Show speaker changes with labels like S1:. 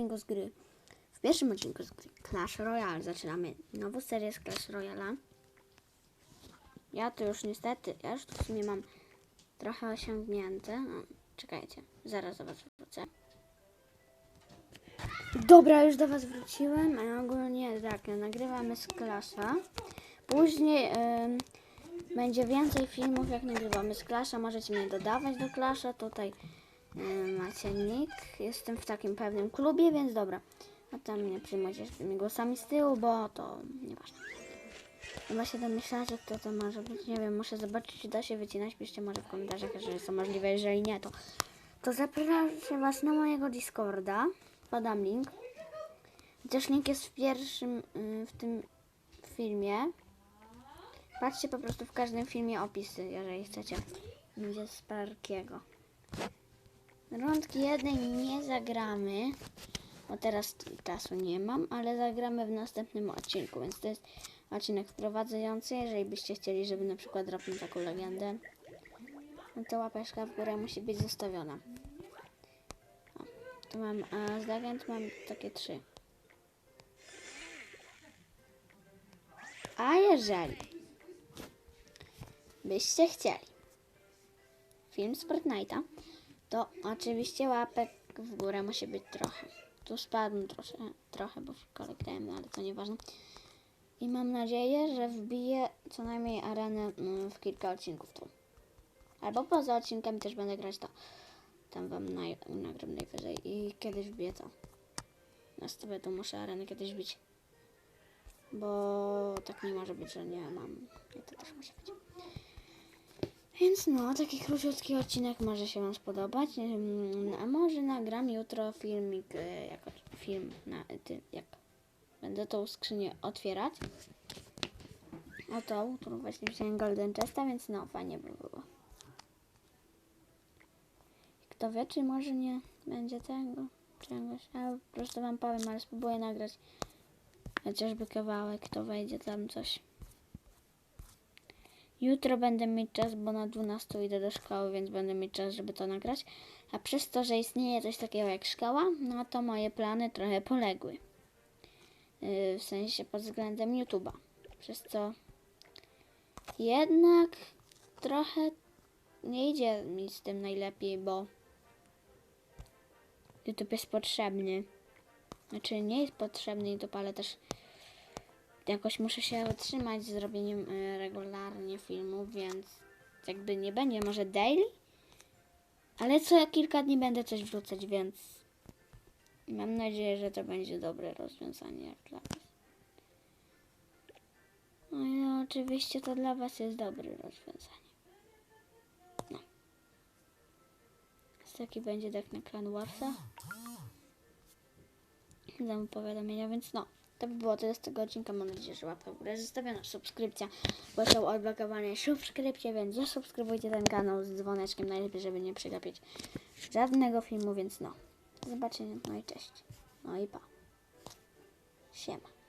S1: odcinku z gry. W pierwszym odcinku z gry Clash Royale zaczynamy nową serię z Clash Royale. Ja to już niestety, ja już tu w sumie mam trochę osiągnięte. No, czekajcie, zaraz do was wrócę. Dobra, już do was wróciłem. A ogólnie tak, nagrywamy z Clasha. Później em, będzie więcej filmów, jak nagrywamy z Clasha. Możecie mnie dodawać do Clasha. Tutaj macie nick. Jestem w takim pewnym klubie, więc dobra. A tam nie przyjmujcie się tymi głosami z tyłu, bo to nieważne. Chyba się domyślacie, kto to może być. Nie wiem, muszę zobaczyć, czy da się wycinać. Piszcie może w komentarzach, jeżeli są możliwe. Jeżeli nie, to, to zapraszam Was na mojego Discorda. Podam link. Chociaż link jest w pierwszym, y, w tym filmie. Patrzcie po prostu w każdym filmie opisy, jeżeli chcecie. Będzie z Parkiego. Rundki jednej nie zagramy, bo teraz czasu nie mam, ale zagramy w następnym odcinku, więc to jest odcinek wprowadzający. Jeżeli byście chcieli, żeby na przykład dropnąć taką legendę, no to łapeczka w górę musi być zostawiona. O, tu mam, a z legend mam takie trzy. A jeżeli byście chcieli film z Fortnite'a, to oczywiście łapek w górę musi być trochę. Tu spadł trosze, trochę, bo szkole grałem, no ale to nieważne. I mam nadzieję, że wbiję co najmniej arenę mm, w kilka odcinków tu. Albo poza odcinkami też będę grać to. Tam wam naj, nagram najwyżej i kiedyś wbiję to. Nastawię tu muszę arenę kiedyś bić. Bo tak nie może być, że nie mam. I to też musi być. Więc no, taki króciutki odcinek może się Wam spodobać. A może nagram jutro filmik, e, jako film na jak będę tą skrzynię otwierać. O tą, którą właśnie wziąłem Golden Chesta, więc no, fajnie by było. Kto wie, czy może nie będzie tego czegoś. A po prostu Wam powiem, ale spróbuję nagrać chociażby kawałek, to wejdzie tam coś. Jutro będę mieć czas, bo na 12 idę do szkoły, więc będę mieć czas, żeby to nagrać. A przez to, że istnieje coś takiego jak szkoła, no to moje plany trochę poległy. Yy, w sensie pod względem YouTube'a. Przez co jednak trochę nie idzie mi z tym najlepiej, bo YouTube jest potrzebny. Znaczy nie jest potrzebny YouTube, ale też jakoś muszę się utrzymać z robieniem e, regularnie filmów, więc jakby nie będzie może daily, ale co kilka dni będę coś wrzucać, więc mam nadzieję, że to będzie dobre rozwiązanie dla Was. No i oczywiście to dla Was jest dobre rozwiązanie. No. Taki będzie deck na Clan Warsa. Dam powiadomienia, więc no. To by było tyle z tego odcinka. Mam nadzieję, że łapka w górę zostawiona, subskrypcja, bo są odblokowane subskrypcje, więc zasubskrybujcie ten kanał z dzwoneczkiem najlepiej, żeby nie przegapić żadnego filmu, więc no. Do zobaczenia, no i cześć. No i pa. Siema.